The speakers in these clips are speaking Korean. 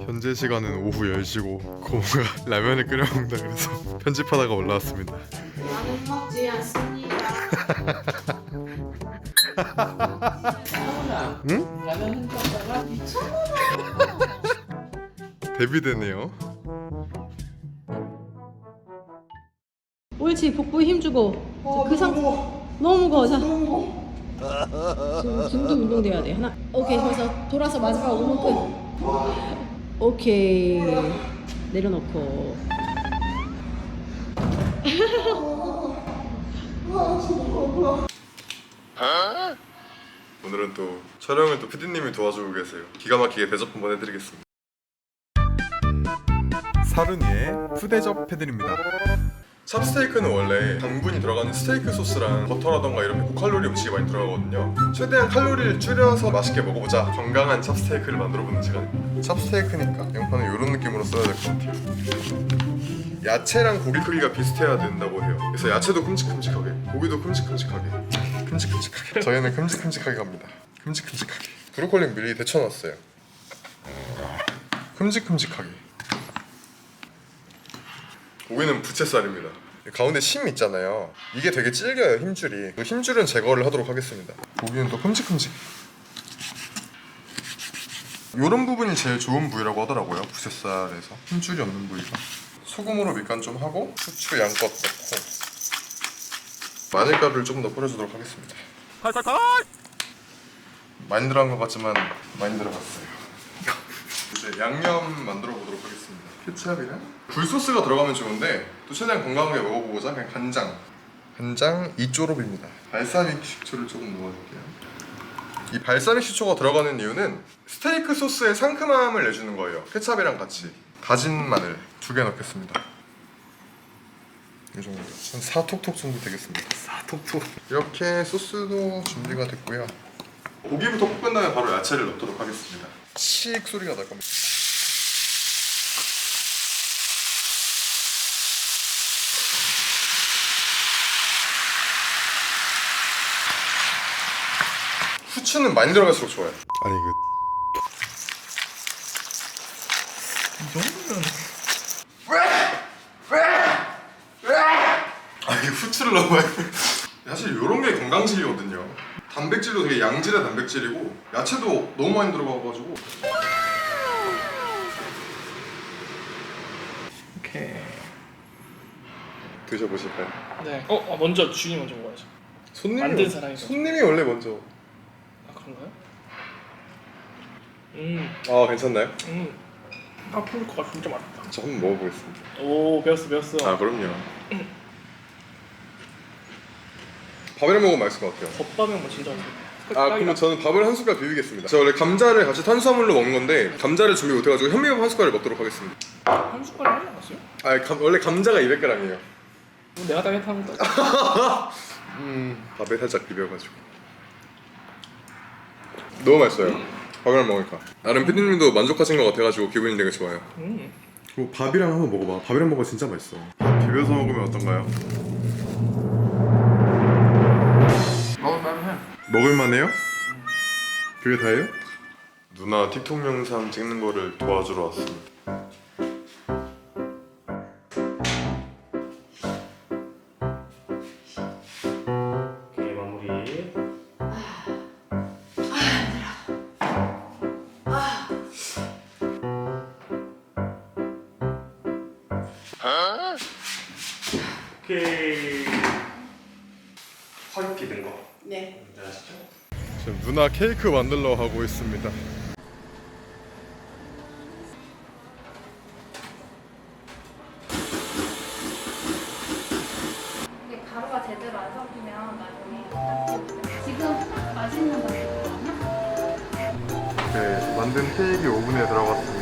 현재 시간은 오후 10시고 고모가 라면을 끓여 먹는다 그래서 편집하다가 올라왔습니다. 나는 먹지 않습니다. 응? 라면 흔들다가 데뷔되네요. 옳지 복부에 힘주고 자, 그 상태 너무 무거워 자 지금 등도 운동돼야 돼 하나 오케이 그래서 돌아서 마지막 5분 끝 오케이 내려놓고 오늘은 또 촬영을 또 PD님이 도와주고 계세요. 기가 막히게 대접 한번 해드리겠습니다. 사르니의 푸대접 해드립니다. 찹스테이크는 원래 당분이 들어가는 스테이크 소스랑 버터라던가 이런 고칼로리 음식이 많이 들어가거든요. 최대한 칼로리를 줄여서 맛있게 먹어보자. 건강한 찹스테이크를 만들어보는 시간입니다. 찹스테이크니까 양파는 이런 느낌으로 써야 될 것 같아요. 야채랑 고기 크기가 비슷해야 된다고 해요. 그래서 야채도 큼직큼직하게, 고기도 큼직큼직하게, 큼직큼직하게. 저희는 큼직큼직하게 갑니다. 큼직큼직하게. 브로콜리 미리 데쳐놨어요. 큼직큼직하게. 고기는 부채살입니다. 가운데 심 있잖아요. 이게 되게 질겨요 힘줄이. 그 힘줄은 제거를 하도록 하겠습니다. 고기는 또 큼직큼직. 이런 부분이 제일 좋은 부위라고 하더라고요. 부채살에서 힘줄이 없는 부위가. 소금으로 밑간 좀 하고 후추 양껏 넣고 마늘가루를 조금 더 뿌려주도록 하겠습니다. 많이 들어간 것 같지만 많이 들어갔어요. 이제 양념 만들어 보도록 하겠습니다. 케찹이랑 굴소스가 들어가면 좋은데 또 최대한 건강하게 먹어보고자 그냥 간장 간장 2쪼롭입니다. 발사믹 식초를 조금 넣어줄게요. 이 발사믹 식초가 들어가는 이유는 스테이크 소스의 상큼함을 내주는 거예요. 케찹이랑 같이 다진 마늘 두 개 넣겠습니다. 이 정도 한 4톡톡 정도 되겠습니다. 4톡톡 이렇게 소스도 준비가 됐고요. 고기부터 볶은 다음에 바로 야채를 넣도록 하겠습니다. 칙 소리가 날 겁니다. 후추는 많이 들어갈수록 좋아요. 아니 그 아니 후추를 너무 많이 사실 이런 게 건강식이거든요 단백질도 되게 양질의 단백질이고 야채도 너무 많이 들어가가지고 오케이. 드셔보실까요? 네. 어, 어, 먼저 주인이 먼저 먹어야죠. 손님이 만든 먼- 사람이 손님이 원래 먼저 아 그런가요? 음, 아 괜찮나요? 음. 파프리카가 진짜 맛있다. 저 한번 먹어보겠습니다 오, 배웠어, 배웠어. 아 그럼요 밥이랑 먹으면 맛있을 것 같아요 덮밥은 뭐 진짜 맛있다. 아 그럼 저는 밥을 한 숟갈 비비겠습니다 저 원래 감자를 같이 탄수화물로 먹는 건데 감자를 준비 못해가지고 현미밥 한 숟갈을 먹도록 하겠습니다 한 숟갈 하지 않았어요? 아 감- 원래 감자가 200g이에요 뭐 내가 다 했다는 거. 음 밥에 살짝 비벼가지고 너무 맛있어요 밥이랑 먹으니까 나름 피디님도 만족하신 것 같아가지고 기분이 되게 좋아요 음. 그리고 밥이랑 한번 먹어봐 밥이랑 먹으면 진짜 맛있어 밥 비벼서 먹으면 어떤가요? 먹을만해. 먹을만해요? 그게 다예요? 누나 틱톡 영상 찍는 거를 도와주러 왔습니다 케이 허리 피는 거 네. 뭔지 아시죠? 지금 누나 케이크 만들러 가고 있습니다 이게 가루가 제대로 안 섞이면 나중에 지금 맛있는 거. 네 만든 케이크 오븐에 들어갔습니다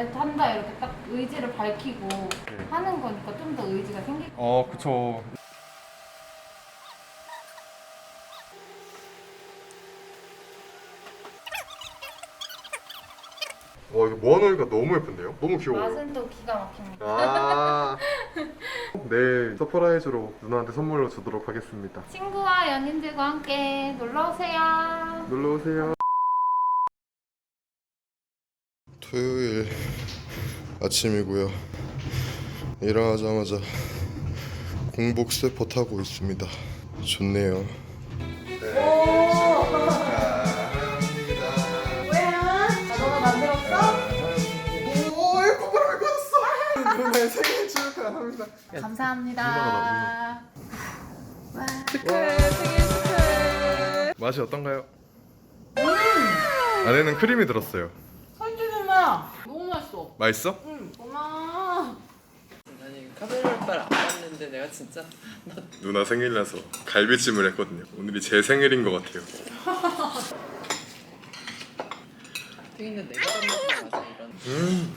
잘 한다 이렇게 딱 의지를 밝히고 하는 거니까 좀 더 의지가 생길 것 어 그쵸 와 이거 모아놓으니까 너무 예쁜데요? 너무 귀여워요. 맛은 또 기가 막힙니다. 아 내일 서프라이즈로 누나한테 선물로 주도록 하겠습니다. 친구와 연인들과 함께 놀러 오세요. 놀러 오세요. 토요일 아침이고요. 일어나자마자 공복 스태퍼 타고 있습니다. 좋네요. 뭐야? 너가 만들었어? 오 예뻐 예뻐졌어. 누나의 생일 축하합니다. 감사합니다. 축하해 생일 축하해. 맛이 어떤가요? 안에는 크림이 들었어요. 마. 너무 맛있어. 맛있어? 응. 고마워. 아니 카메라 오빠를 안 봤는데 내가 진짜 누나 생일이라서 갈비찜을 했거든요. 오늘이 제 생일인 것 같아요. 튀긴데 내가 이런 음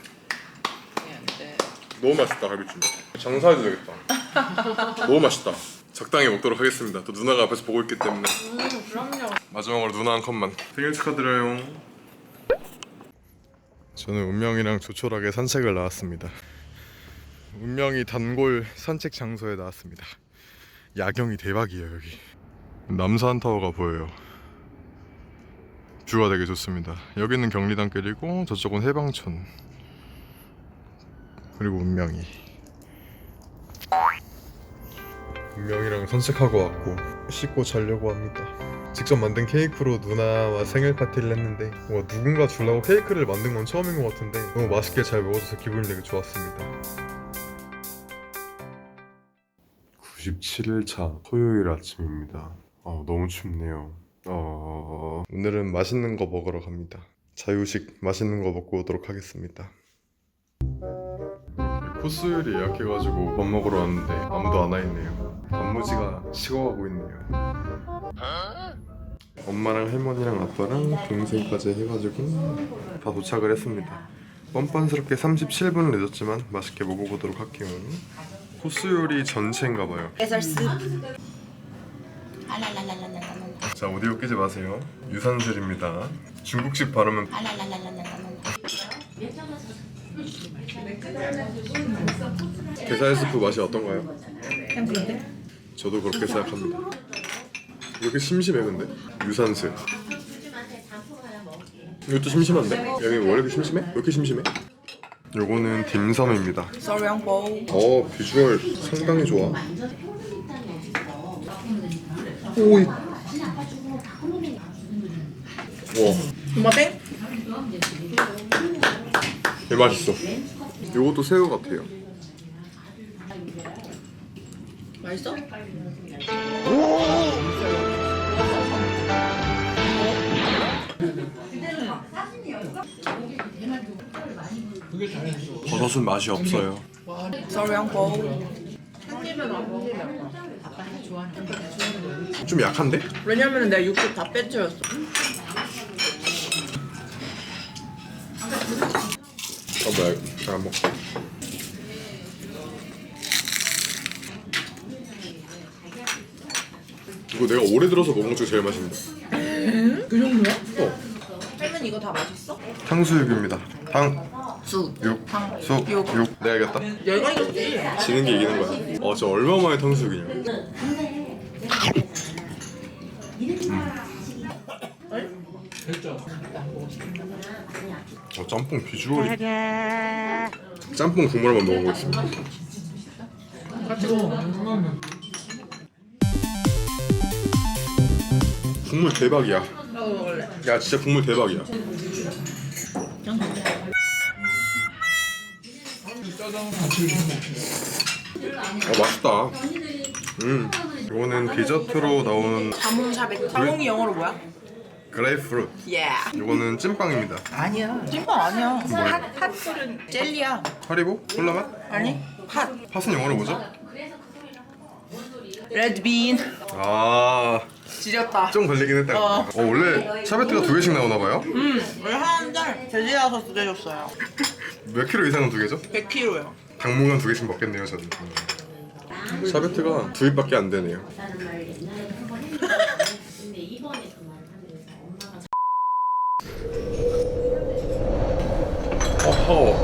게 안 돼 너무 맛있다 갈비찜. 장사해도 되겠다. 너무 맛있다. 적당히 먹도록 하겠습니다. 또 누나가 앞에서 보고 있기 때문에. 그럼요. 마지막으로 누나 한 컵만. 생일 축하드려요. 저는 운명이랑 조촐하게 산책을 나왔습니다. 운명이 단골 산책 장소에 나왔습니다. 야경이 대박이에요 여기. 남산 타워가 보여요. 뷰가 되게 좋습니다. 여기는 경리단길이고 저쪽은 해방촌. 그리고 운명이. 운명이랑 산책하고 왔고 씻고 자려고 합니다. 직접 만든 케이크로 누나와 생일 파티를 했는데 와 누군가 주려고 케이크를 만든 건 처음인 것 같은데 너무 맛있게 잘 먹어줘서 기분이 되게 좋았습니다. 97일차 토요일 아침입니다. 아 너무 춥네요. 어... 오늘은 맛있는 거 먹으러 갑니다. 자유식 맛있는 거 먹고 오도록 하겠습니다. 코스 예약해가지고 밥 먹으러 왔는데 아무도 안 와 있네요. 단무지가 식어가고 있네요. 엄마랑 할머니랑 아빠랑 동생까지 해가지고 다 도착을 했습니다. 뻔뻔스럽게 37분을 늦었지만 맛있게 먹어보도록 할게요. 코스 요리 전체인가봐요. 자 오디오 끄지 마세요. 유산슬입니다. 중국식 발음은 게살 스프 맛이 어떤가요? 저도 그렇게 생각합니다. 왜 이렇게 심심해 근데? 유산슬. 이것도 심심한데? 여기 왜 이렇게 심심해? 왜 이렇게 심심해? 요거는 딤섬입니다. 어 비주얼 상당히 좋아. 오이. 와. 엄마땡? 개 맛있어. 요것도 새우 같아요. 맛있어? 버섯은 맛이 없어요. 좀 약한데? 왜냐면 내가 육즙 다 빼뜨렸어 어 뭐야? 잘안 먹어. 이거 내가 올해 들어서 먹은 것 중에 제일 맛있는데. 그 정도야? 어. 할머니 이거 다 맛있어? 탕수육입니다. 탕, 쑥 육, 탕, 쑥, 육. 육. 내가 이겼다. 얘가 이겼지 지는 게 이기는 거야. 어, 저 얼마 만에 탕수육이냐? 어, 짬뽕 비주얼이. 짬뽕 국물 한번 먹어보겠습니다. 국물 대박이야. 나도 먹을래 야, 진짜 국물 대박이야. 어, 맛있다. 음, 이거는 디저트로 나온 자몽 샤베트 자몽이 영어로 뭐야? 그레이프루트. 예 이거는 찐빵입니다. 아니야 찐빵 아니야 핫, 핫플은 젤리야 하리보? 콜라 맛? 아니 핫 팥은 영어로 뭐죠? 레드빈 아, 지렸다 좀 걸리긴 했다. 어. 어, 원래 샤베트가 두 개씩 나오나 봐요? 음 원래 하는데 돼지라서 두개 줬어요 몇 킬로 이상은 두 개죠? 100kg요 당분간 두 개씩 먹겠네요, 저는. 샤베트가 두 입밖에 안 되네요. 어. 어우.